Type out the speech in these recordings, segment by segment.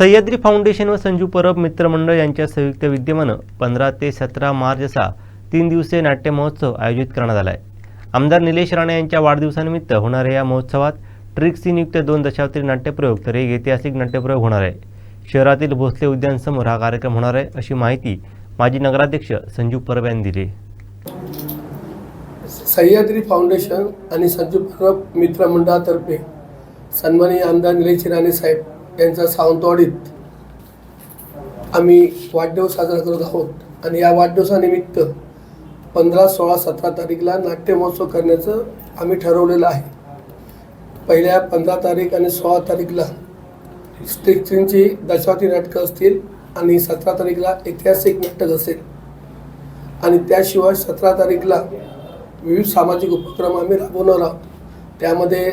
Sahyadri foundation व संजू परब मित्रमंडळ यांच्या संयुक्त विद्यमानं पंधरा ते सतरा मार्च असा तीन दिवसीय नाट्य महोत्सव आयोजित करण्यात आला आहे आमदार निलेश राणे यांच्या वाढदिवसानिमित्त होणाऱ्या या महोत्सवात ट्रिक्सीनयुक्त दोन दशावतरी नाट्यप्रयोग तर एक ऐतिहासिक नाट्यप्रयोग होणार आहे. शहरातील भोसले उद्यानसमोर हा कार्यक्रम होणार आहे अशी माहिती माजी नगराध्यक्ष संजू परब यांनी दिली. सह्याद्री फाउंडेशन आणि संजू परब मित्रमंडळातर्फे सन्माननीय आमदार निलेश राणे साहेब यांचा सावंतवाडीत आम्ही वाढदिवस साजरा करत आहोत. आणि या वाढदिवसानिमित्त पंधरा सोळा सतरा तारीखला नाट्य महोत्सव करण्याचं आम्ही ठरवलेलं आहे. पहिल्या पंधरा तारीख आणि सोळा तारीखला स्ट्रिक्टची दशावती नाटकं असतील आणि सतरा तारीखला ऐतिहासिक नाटक असेल. आणि त्याशिवाय सतरा तारीखला विविध सामाजिक उपक्रम आम्ही राबवणार आहोत. त्यामध्ये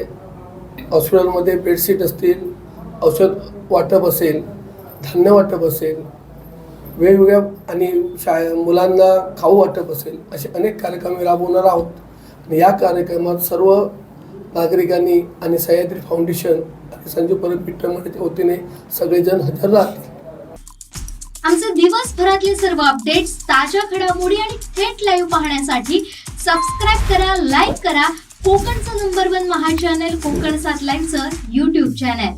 हॉस्पिटलमध्ये बेडशीट असतील औषध वाटप असेल धान्य वाटप असेल वेगवेगळ्या आणि शाळे मुलांना खाऊ वाटप असेल असे अनेक कार्यक्रम राबवणार आहोत. आणि या कार्यक्रमात सर्व नागरिकांनी आणि सह्याद्री फाउंडेशन आणि संजू परब मित्रमंडळाच्या वतीने सगळेजण हजर राहतील. आमचे दिवसभरातले सर्व अपडेट्स ताज्या घडामोडी आणि थेट लाईव्ह पाहण्यासाठी सबस्क्राईब करा लाईक करा. कोकणचं number one Maha channel Konkan सात लाईनचं युट्यूब चॅनल